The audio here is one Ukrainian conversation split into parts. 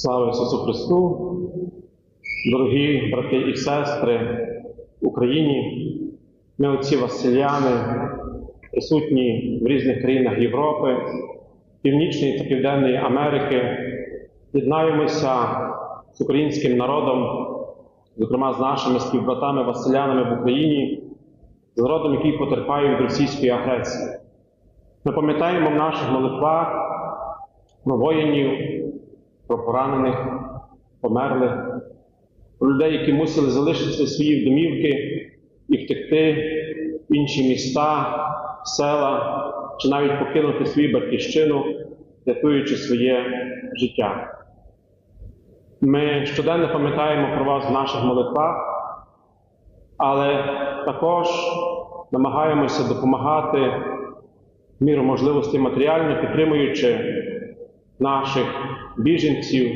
Слава Ісусу Христу! Дорогі брати і сестри в Україні, ми отці Василяни, присутні в різних країнах Європи, Північної та Південної Америки, єднаємося з українським народом, зокрема з нашими співбратами Василянами в Україні, з народом, який потерпає від російської агресії. Ми пам'ятаємо в наших молитвах про воїнів, про поранених, померлих, про людей, які мусили залишити свої домівки і втекти в інші міста, села, чи навіть покинути свою батьківщину, рятуючи своє життя. Ми щоденно пам'ятаємо про вас в наших молитвах, але також намагаємося допомагати міру можливості матеріально, підтримуючи наших біженців,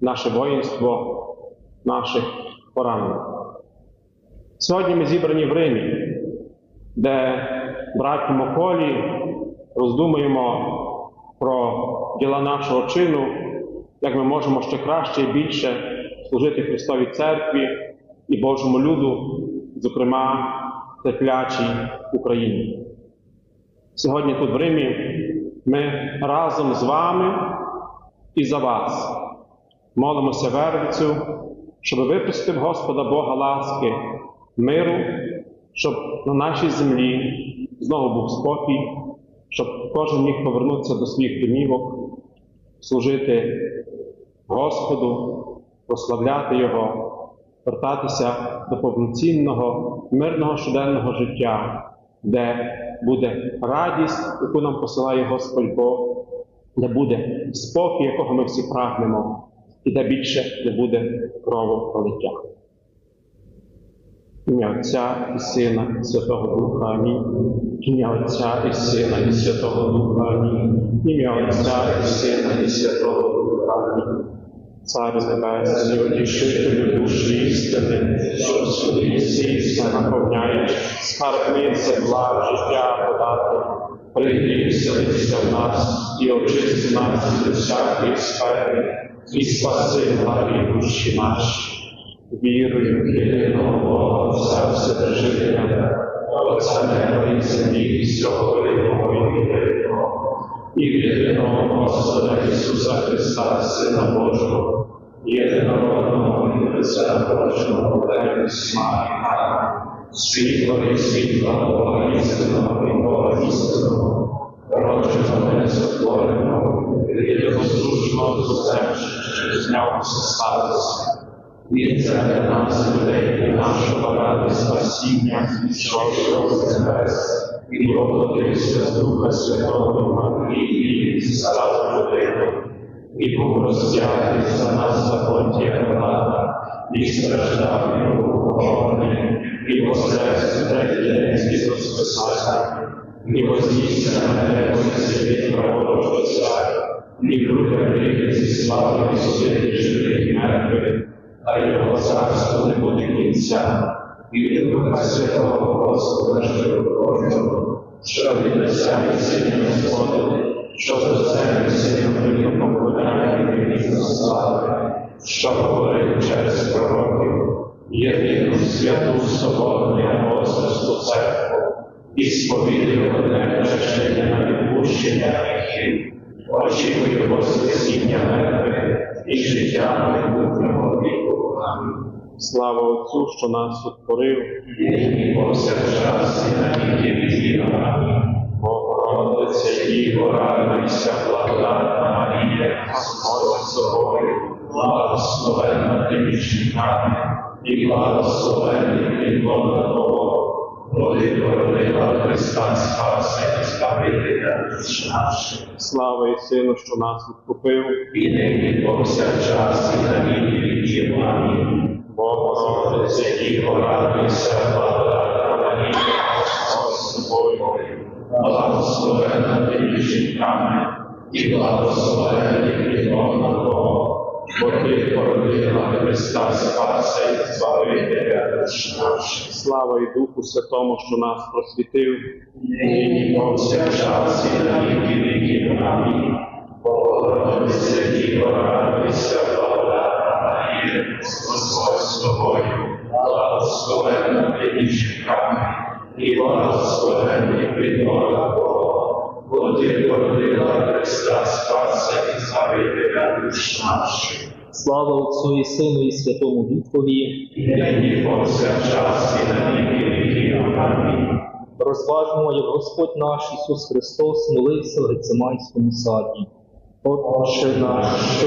наше воїнство, наших поранених. Сьогодні ми зібрані в Римі, де браті Моколі роздумуємо про діла нашого чину, як ми можемо ще краще і більше служити Христовій Церкві і Божому люду, зокрема терплячій Україні. Сьогодні тут в Римі ми разом з вами і за вас. Молимося Вервицю, щоб випустив Господа Бога ласки, миру, щоб на нашій землі знову був спокій, щоб кожен міг повернутися до своїх домівок, служити Господу, прославляти Його, вертатися до повноцінного, мирного щоденного життя, де буде радість, яку нам посилає Господь Бог, де буде спокій, якого ми всі прагнемо, і де більше не буде кровопролиття. Ім'я Отця і Сина, і Святого Духа Амінь. Ім'я Отця і Сина, і Святого Духа Амінь. Ім'я Отця і Сина, і Святого Духа Амінь. Царю Небесний, утішителю душі істини, що собі сільська наповняєш, скарбнице благ життя подати, прийди в нас, і очисти нас від всякої сфери, і спаси благі душі наші. Вірую в єдиного Бога, Отця Вседержителя, Отця неба і землі, всього видимого і невидимого, i wierną osobę Jezusa Chrysta, Syna Bożego, jednorodną za Bożą Lewic Marina, z Jego jest Jego Synowi Boży Synu, rodzonym z Borem, Jego służbą zastępczy, znał zostawić. Wiedza dla nas, naszego rady spasienia, przyszłość bez kdy otočil se z ducha svatého doma i jiný stál i mu rozdělali za nás zakontě vláda, když straždáme pochopně, i pozdravě zdravíte zbytlo spasání, i pozdíšené pozici pravdu i prudem věci slávy vysvětlí živých mrtvy, a jeho cárstvo nebo konca, i ducha světého hospodařství Božího, що від Отця і Сина Господи, що до землі сильно прийняв покладання і від слави, що говорив через пророків, єдину святу соборну і апостольську церкву, і сповідує одне хрещення на відпущення гріхів, очікує Воскресіння мертвих і життя майбутнього віку. Амінь. Слава Отцю, що нас утворив, і повсякчас і на віки. Амінь. Богородиця Діво, радуйся, благодатна Марія, Господь з тобою, благословенна ти між і благословенний плідлона Твого, Води породила Христа Спаса і Збавителя душ наших. Слава і Сину, що нас відкупив, і нині повсякчас і на віки віків. Амінь. Богородиця Діво, радуйся, благодатна Господь з тобою, благословенна ти між жінками, і благословенний плідлона Твого, бо ти породила Христа Спаса і Збавителя душ наших. Слава і Духу Святому, що нас просвітив, нині повсякчас і на віки віків. Амінь. Богородиця Діво, радуйся, Марія, Господь з тобою, благословена ти між жінками, і благословенний відмога Бога, бо ти Христа Спаса і завітеля душ наших. Слава Отцу і Сину, і Святому Духові, і нині повсякчас і на віки. Амінь. Розважмо, як Господь наш Ісус Христос молився в Гециманському саді. Отче наш, що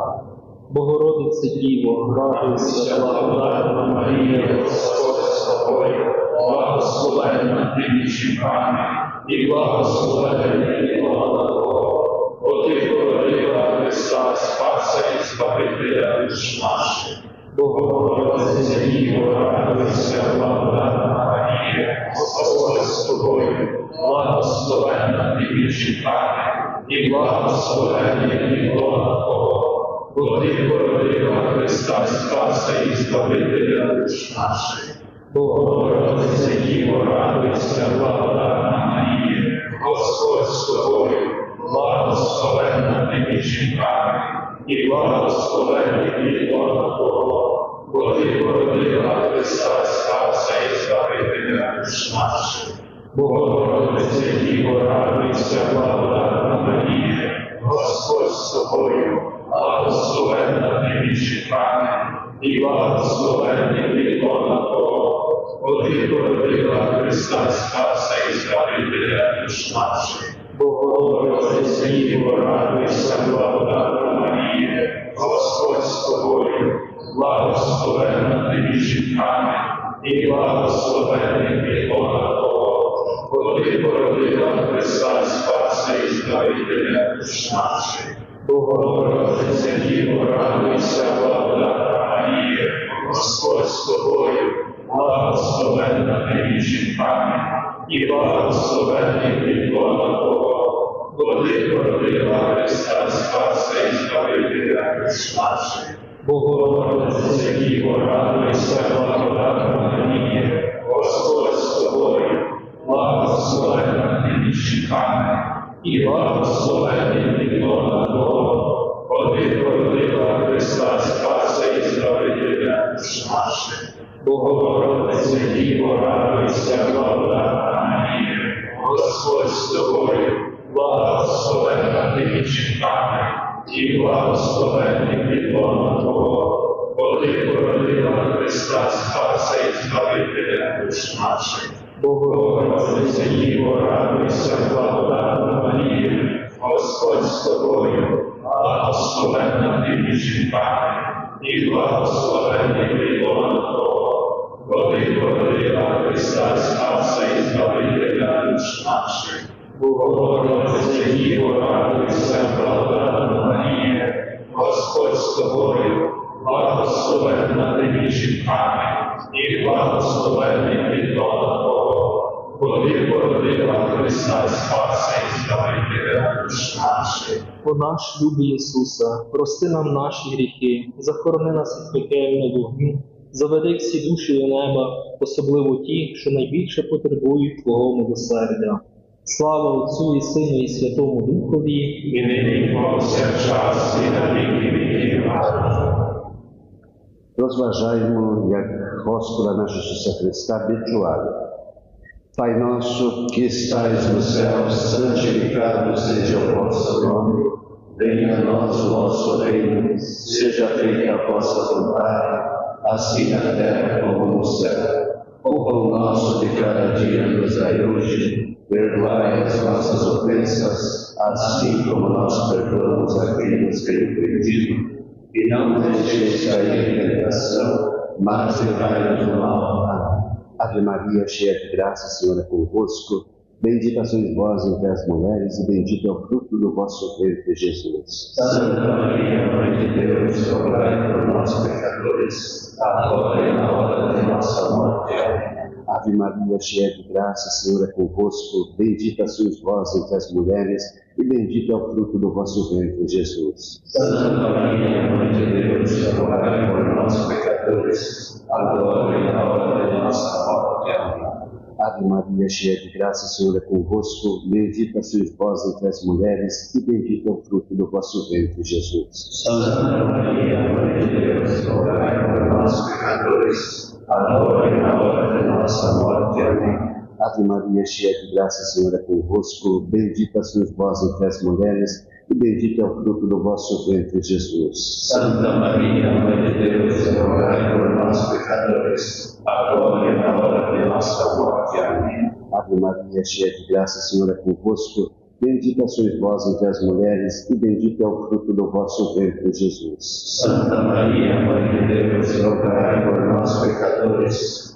Богородице Діво, радуйся, Благодатна Марія, Господь з тобою, благословенна ти між жінками, і благословенний Бога Твого, бо ти породила Христа Спаса і Збавителя душ наших. Богородице Діво, радуйся, благодатна Марія, Господь з тобою, благословенна ти між жінками, і благословенний Бога Твого, бо ти породила Христа Спаса і Збавителя душ наших. Богородице Діво, радуйся, благодатна Марія, Господь з тобою, благословенна ти між жінками, і благословенний плід Бога Твого, бо ти породила Христа Спаса і Збавителя душ наших. Богородице Діво, радуйся, благодатна Марія, Господь з тобою, благословенна між жінками, і благословенний плід Бога Твого, бо ти породила Христа Спаса і Збавителя душ наших. Богородице Діво, радуйся, благодатна Марія, Господь з тобою, благословенна між жінками, і благословенний плід Бога Твого, бо ти породила Христа Спаса і Збавителя душ наших. Богородице Діво, радуйся, благодатна Марія, Господь з тобою, благословенна ти між жінками, і благословенний плід Бога Твого, бо ти породила Христа Спаса і Збавителя наших. Богородице Діво, радуйся, благодатна Марія, і благословенний плід Бога породила Христа Спаса і Збавителя душ наших. Богородице Діво, радуйся, благодатна Господь з тобою, благословенна ти жінками, і благословенний плід Бога Твого, бо ти породила Христа Спаса і Збавителя душ наших. Богородице Діво, радуйся, благодатна Марія, Господь з тобою, благословенна ти між жінками, і благословенний плід Твого, бо ти породила Христа Спаса і Збавителя душ наших. Богородице Діво, радуйся, благодатна Марія, Господь з тобою, благословенна ти між жінками, і благословенний плід Твого, Христа Спаса і душ наших. О наш любий Ісусе, прости нам наші гріхи, захорони нас від пекельного вогню, заведи всі душі до неба, особливо ті, що найбільше потребують Твого милосердя. Слава Отцю і Сину і Святому Духові, і нині повсякчас і на віки віків. Розважаємо, як Господа нашого Ісуса Христа відчували. Pai nosso que estais no céu, santificado seja o vosso nome, venha a nós o vosso reino, seja feita a vossa vontade, assim na terra como no céu. O pão nosso de cada dia nos dai hoje, perdoai as nossas ofensas, assim como nós perdoamos a quem nos tem ofendido, e não deixeis cair em tentação, mas livrai-nos do mal. Ave Maria, cheia de graça, Senhor é convosco. Bendita sois vós entre as mulheres, e bendito é o fruto do vosso ventre, Jesus. Santa Maria, Mãe de Deus, rogai por nós, pecadores, agora e na hora de nossa morte. Amém. Ave Maria, cheia de graça, Senhor é convosco. Bendita sois vós entre as mulheres, e bendito é o fruto do vosso ventre, Jesus. Santa Maria, Mãe de Deus, rogai por nós, pecadores, agora e na hora de nossa morte. Amém. Ave Maria, cheia de graça, Senhor é convosco. Bendita sois vós entre as mulheres, e bendito é o fruto do vosso ventre, Jesus. Santa Maria, Mãe de Deus, rogai por nós, pecadores, agora e na hora de nossa morte. Amém. Ave Maria, cheia de graça, Senhor é convosco. Bendita sois vós entre as mulheres, e bendito é o fruto do vosso ventre, Jesus. Santa Maria, Mãe de Deus, rogai por nós, pecadores, agora e na hora de nossa morte. Amém. Ave Maria, cheia de graça, Senhor é convosco. Bendita sois vós entre as mulheres, e bendito é o fruto do vosso ventre, Jesus. Santa Maria, Mãe de Deus,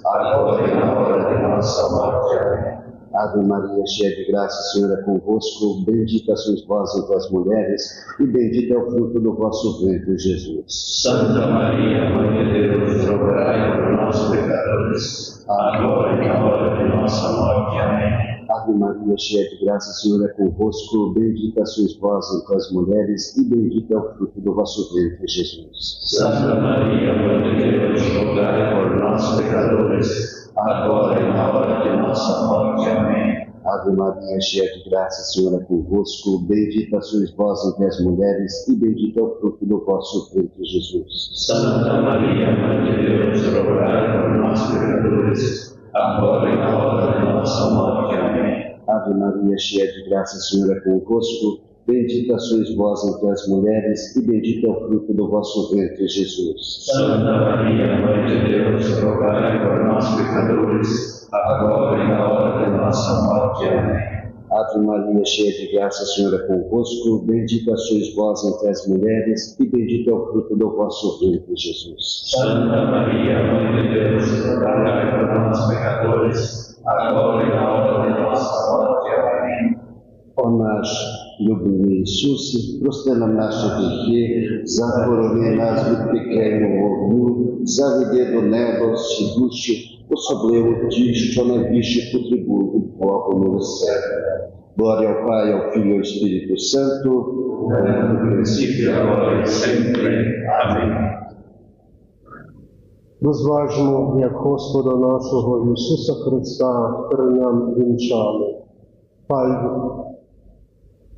agora e na hora de nossa morte. Amém. Ave Maria, cheia de graça, o Senhor é convosco. Bendita sois vós entre as mulheres, e bendito é o fruto do vosso ventre, Jesus. Santa Maria, Mãe de Deus, rogai por nós, pecadores, agora e na hora de nossa morte. Amém. Ave Maria, cheia de graça, o Senhor é convosco. Bendita sois vós entre as mulheres, e bendito é o fruto do vosso ventre, Jesus. Santa Maria, Mãe de Deus, rogai por nós, pecadores, agora e na hora de nossa morte. Amém. Ave Maria, cheia de graça, o Senhor é convosco. Bendita sois vós entre as mulheres, e bendito é o fruto do vosso ventre, Jesus. Santa Maria, Mãe de Deus, rogai por nós, pecadores, agora e na hora de nossa morte. Amém. Ave Maria, cheia de graça, Senhor é convosco. Bendita sois vós entre as mulheres, e bendito é o fruto do vosso ventre, Jesus. Santa Maria, Mãe de Deus, rogai por nós, pecadores, agora e na hora de nossa morte. Amém. Ave Maria, cheia de graça, o Senhor é convosco. Bendita sois vós entre as mulheres, e bendito é o fruto do vosso ventre, Jesus. Santa Maria, Mãe de Deus, rogai por nós, pecadores, agora e na hora de nossa morte. Amém. O nasz любимый Ісусе, прости нам наші гріхи, захорони нас від пекельного вогню, заведи до неба всі душі, особливо ті, що найбільше потребують Бога милосердя. Glória ao Pai, ao Filho e ao Espírito Santo. No princípio, agora e sempre. Amém. Розважмо, як Господа нашого Ісуса Христа терням вінчали. Хай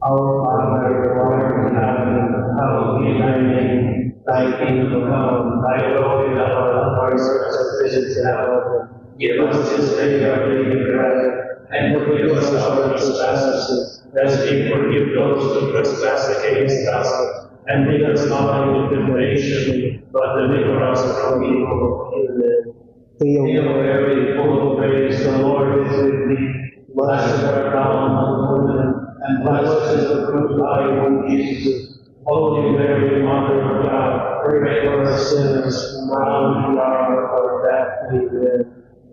Our Father, who art in heaven, hallowed be thy name. Thy kingdom come, thy will be done on earth as it is in heaven. Give us this day our daily bread, and forgive us our trespasses, as we forgive those who trespass against us. And lead us not into temptation, but deliver us from evil. Amen. Hail, Mary, full of grace, the Lord is with thee. Blessed art thou among women, and blessed is the fruit of thy womb, Jesus. Holy Mary, Mother of God, pray for us sinners, now and at the hour of our death. Amen.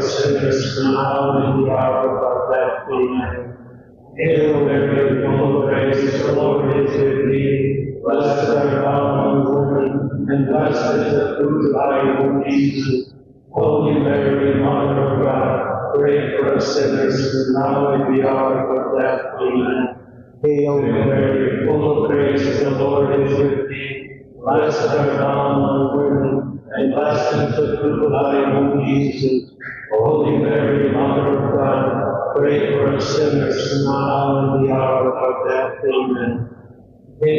for sinners, now and the hour of our death. Amen. Hail Mary, full of grace, the Lord is with thee. Blessed art thou among women, and blessed is the fruit of thy womb, Jesus.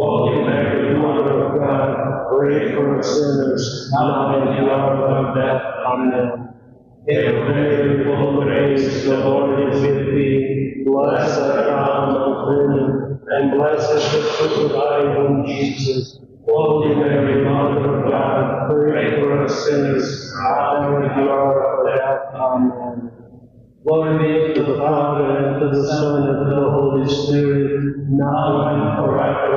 Holy Mary, Mother of God, pray for us sinners, now and at the hour of death. Amen. Hail Mary, full of grace, the Lord is with thee. Blessed art thou among women, and blessed is the fruit of thy womb, Jesus. Holy Mary, Mother of God, pray for us sinners, now and at the hour of death. Amen. Glory be to the Father, and to the Son, and to the Holy Spirit, now and forever.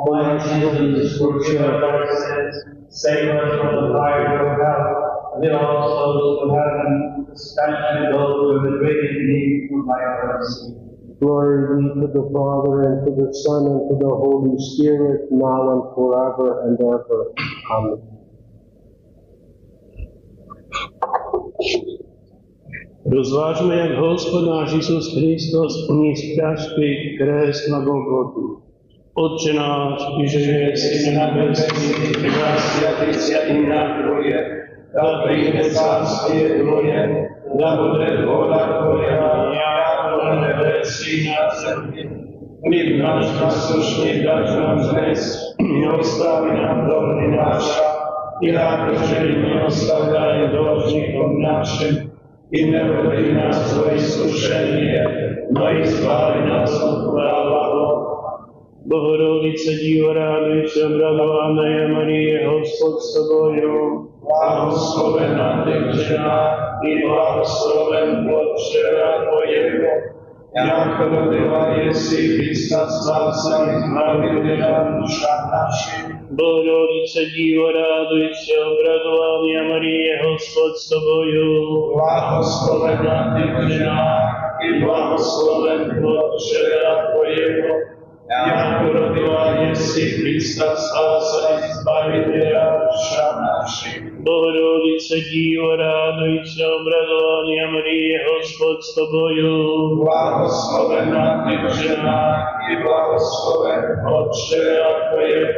Almighty Jesus, forgive us our sins, save us from the fire of hell, and lead all souls to heaven, especially those who have been greatly in need of thy mercy. Glory be to the Father, and to the Son, and to the Holy Spirit, now and forever and ever. Amen. Rozvážme, jak hospodář Isus Hristos unísl ťažký kres na Golgotu. Otče náš, když je jsi na nebesích, světý se jména Tvoje, da přijde carství Tvoje, da bude vola Tvoja, jako na nebesích na zemi. Chlíb náš naslušný dáš nám dnes, i ostavi nám domy naša, i jako my ostavljaju dožnikom našim, i ne vodi nas u iskušenje, no i zbavi nas od prava. Bohorodice díva se obradovaná je Marie, Hospod s tobou, tebou. Blahoslovena ty žena i blahosloven plod žena tvojeho. Jako byla jsi Krista spása zbavitela duša naši. Bohorodice dívo, raduj se, obradování Marie, Hospod s tobou. Blahoslovena ty žena i blahosloven plod žena tvojeho jako rodila Ježíš Krista Spasa i Zbavitela duša našich. Bohorodice, díva, radujte, obradovania Marie, Hospod s Tobою. Blahoslovena Ty žena i blahosloven Otče, a je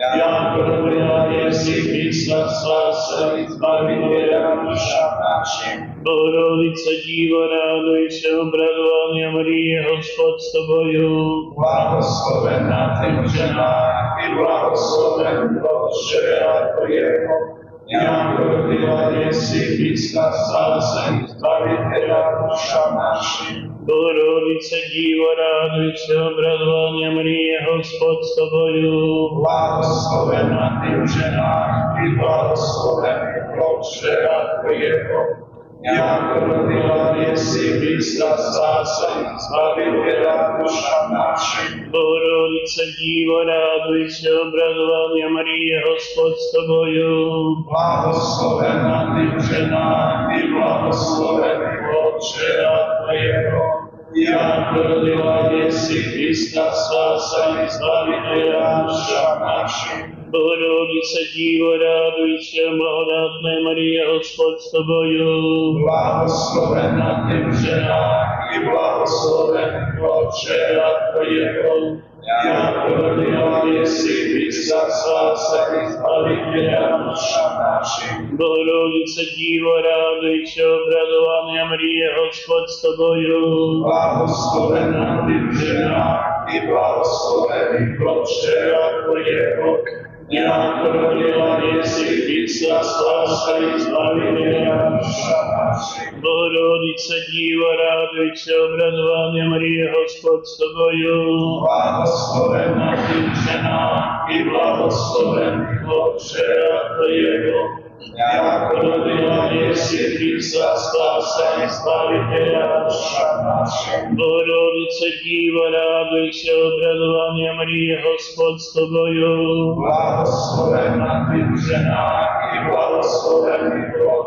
já Jako rodila Ježíš Krista se i Zbavitela duša našich. Bohorodice, Dívo, ráduj se, obradovaná Marie, Hospod s tobою. Blahoslovená ty žena i blahosloven plod čreva Tvojego. Jako rodila jesi Krista spása i zbaviteľa duša našich. Bohorodice, Dívo, ráduj se, obradovaná Marie, Hospod s tobою. Blahoslovená ty žena i blahosloven plod čreva Tvojego. Jako rodila jesi Krista spása i zbaviteľa duša našich. Bohorodice, Dívo, ráduj se, obradovaná Marie, Hospod s tobою. Blahoslovená ty žena i blahosloven Яковлеваеси Христа Саса и славите наша наши. Богородица Дива, радуйся, благодатная Мария, Господь с тобою. Благословена ты в женах и благословен плод чрева твоего. Богородиця Діво, радуйся, обрадування мріє Господь з тобою. Благословена ти жена і благословений плод Твоєго. nějak rodila Ježíš Krista, spáska i zbavitela Bohorodice díva, ráduj se obradovaně Marie, Hospod s na ty ženách i blahosloven plod žera Tvojego. Jesi Krista spása i zbaviteľa duša našich. Bohorodice, Dívo, ráduj se, obradovaná Marie, Hospod s tobою. Blahoslovená ty žena i blahoslovený plod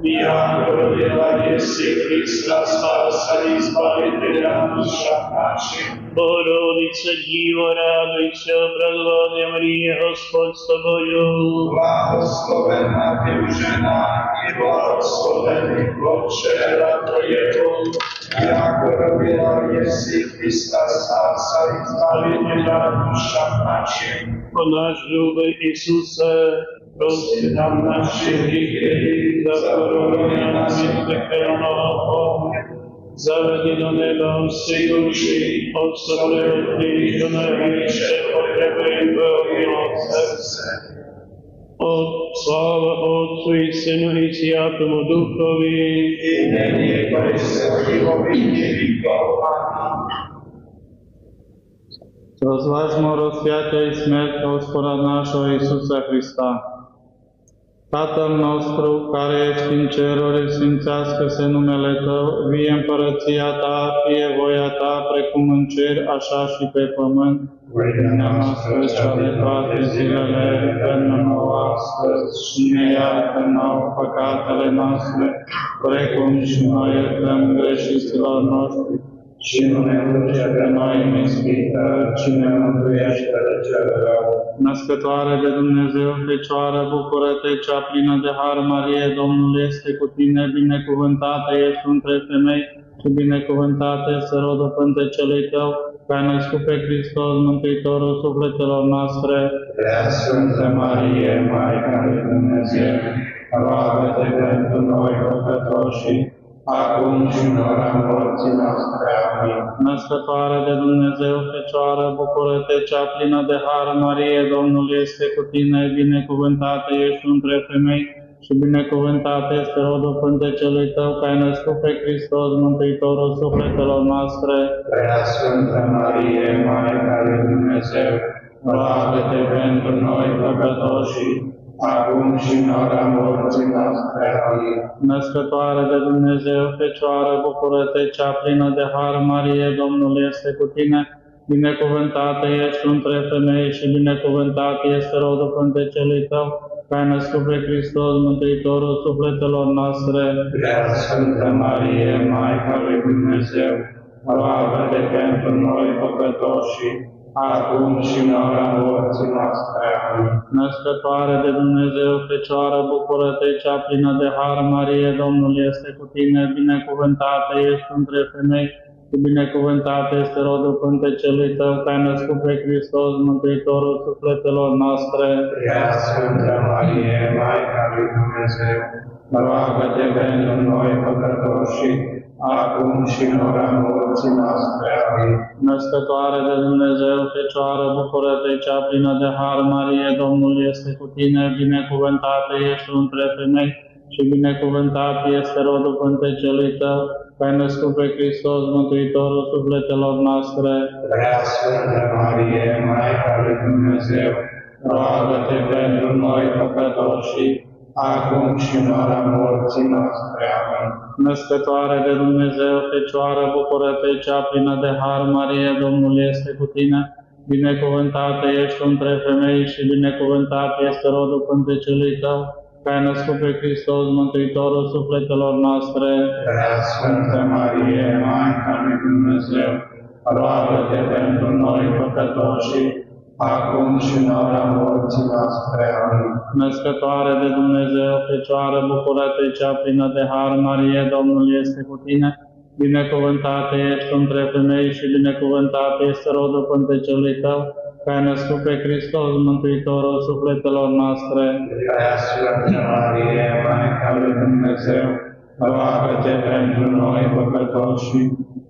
Mirando della Jesu Krista, spasa i zbavitela duša naše. Bohorodice, divo, raduj se, obradovaně Marie, Hospod s tobою. Blahoslovená ty žena i blahoslovený plod čera tvojeho. Jako robila Jesu Krista, spasa i zbavitela duša naše. O náš hrubý Isuse, прости нам наші гріхи, захорони нас від пекельного вогню. Заведи до неба всі душі, особливо ті, що найбільше потребують Твого милосердя. От слава Отцу і Сину і Святому Духові, se o vijeki vіков. Amin. Розважмо розп'яття і смерть Господа нашого Ісуса Христа. Tatăl nostru, care ești în ceruri, sfințească-se numele Tău, vie împărăția Ta, fie voia Ta, precum în cer, așa și pe pământ. Pâinea noastră cea de toate zilele, dă-ne nouă astăzi și ne iartă nouă păcatele noastre, precum și noi iertăm greșiților noștri. Și nu ne duce pe noi în ispită, ci ne mântuiește de cel rău. Născătoare de Dumnezeu, Fecioară, bucură-te, cea plină de har, Marie, Domnul este cu tine, binecuvântată ești între femei și binecuvântată este rodul pântecelui tău, care a născut pe Hristos, Mântuitorul sufletelor noastre. Prea Sfântă Marie, Maica lui Dumnezeu, roagă-te pentru noi păcătoși, acum și în ora morții noastre. Amin. Născătoare de Dumnezeu, Fecioară, bucură-te, cea plină de har, Marie, Domnul este cu tine, binecuvântată ești între femei și binecuvântat este rodul pântecelui tău, care ai născut pe Hristos, Mântuitorul sufletelor noastre. Prea Sfântă Marie, Maica lui Dumnezeu, roagă-te pentru noi păcătoși, acum și în ora morții noastre. Amin. Născătoare de Dumnezeu, Fecioară, bucură-te, cea plină de har, Marie, Domnul este cu tine, binecuvântată ești între femei și binecuvântat este rodul pântecelui tău, care ai născut pe Hristos, Mântuitorul sufletelor noastre. Prea Sfântă Marie, Maica lui Dumnezeu, roagă-te pentru noi păcătoși, acum și în ora morții noastre. Amin. Născătoare de Dumnezeu, Fecioară, bucură-te, cea plină de har, Marie, Domnul este cu tine, binecuvântată ești între femei și binecuvântat este rodul pântecelui tău, care ai născut pe Hristos, Mântuitorul sufletelor noastre. Prea Sfântă Marie, Maica lui Dumnezeu, roagă-te pentru noi păcătoși, acum și în ora morții noastre. Amin. Născătoare de Dumnezeu, Fecioară, bucură-te, cea plină de har, Marie, Domnul este cu tine, binecuvântată ești între femei și binecuvântat este rodul pântecelui tău, care ai născut pe Hristos, Mântuitorul sufletelor noastre. Prea Sfântă Marie, Maica lui Dumnezeu, roagă-te pentru noi păcătoși, acum și în ora morții noastre. Amin. Născătoare de Dumnezeu, Fecioară, bucură-te, cea plină de har, Marie, Domnul este cu tine, binecuvântată ești între femei și binecuvântat este rodul pântecelui tău, care ai născut pe Hristos, Mântuitorul sufletelor noastre. Prea Sfântă Marie, Maica lui Dumnezeu, roagă-te pentru noi păcătoși, acum și în ora morții noastre. Amin. Născătoare de Dumnezeu, Fecioară, bucură-te, cea plină de har, Marie, Domnul este cu tine, binecuvântată ești între femei și binecuvântat este rodul pântecelui tău, care ai născut pe Hristos, Mântuitorul sufletelor noastre. Prea Sfântă Marie, Maica lui Dumnezeu, roagă-te pentru noi păcătoși,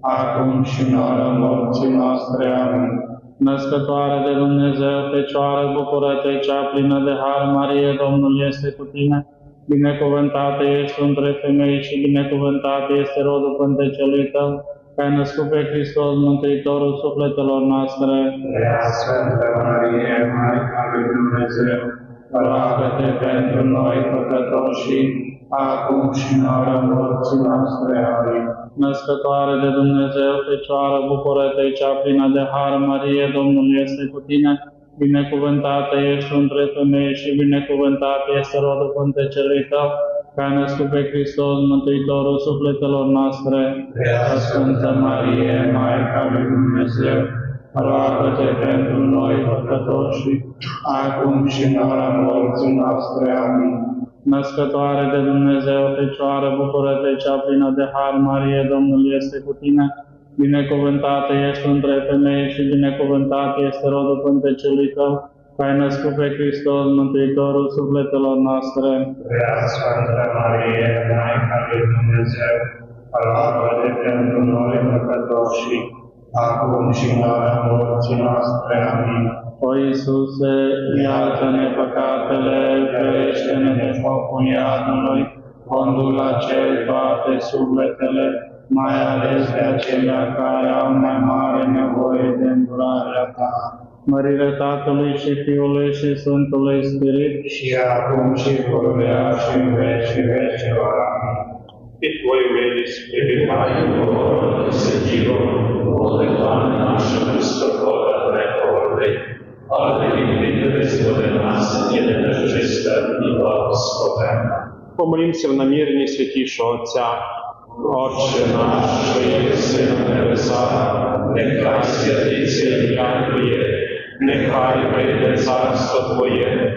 acum și în ora morții noastre. Amin. Născătoare de Dumnezeu, Fecioară, bucură-te, cea plină de har, Marie, Domnul este cu tine, binecuvântată ești între femei și binecuvântat este rodul pântecelui tău, care ai născut pe Hristos, Mântuitorul sufletelor noastre. Prea Sfântă Marie, Maica lui Dumnezeu, roagă-te pentru noi păcătoși, acum și în ora morții noastre. Amin. Născătoare de Dumnezeu, Fecioară, bucură-te, cea plină de har, Marie, Domnul este cu tine, binecuvântată ești între femei și binecuvântat este rodul pântecelui tău, ca născut pe Hristos, Mântuitorul sufletelor noastre, Prea Sfântă Marie, Maica lui Dumnezeu, roagă-te pentru noi păcătoși, acum și în ora morții noastre. Amin. Născătoare de Dumnezeu, Fecioară, bucură-te cea plină de har, Marie, Domnul este cu tine, binecuvântată ești între femei și binecuvântat este rodul pântecelui tău, că ai născut pe Hristos, Mântuitorul sufletelor noastre. Prea Sfântă Marie, Maica lui Dumnezeu, roagă-te pentru noi păcătoși, acum și în ora morții noastre. Amin. O Iisuse, iartă-ne păcatele, ferește-ne de focul iadului, conduc la cer toate sufletele, mai ales pe acelea care au mai mare nevoie de îndurarea ta. Mărire Tatălui și Fiului și Sfântului Spirit, Și acum și pururea și în vecii vecilor. Amin. И Твою Господи, сиділо, воли Пане нашого Христового неповерли, але відвідали своє нас, і не нежиста, і благословенна. Помолімося в наміренні святішого Отця. Отче наш, що єси на небесах, Нехай святиться ім'я Твоє, нехай прийде царство Твоє,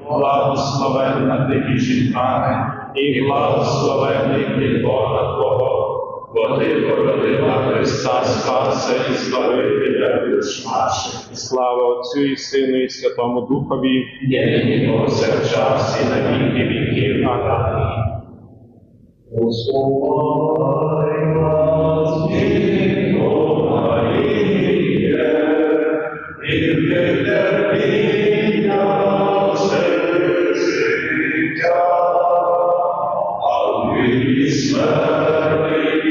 благословенна ти між жінками, і благословенний плід Бога Твого, бо ти породила Христа Спаса і Збавителя душ наших. Слава Отцю і Сину і Святому Духові, є нині повсякчас і на віки віків. Амінь. الآخرين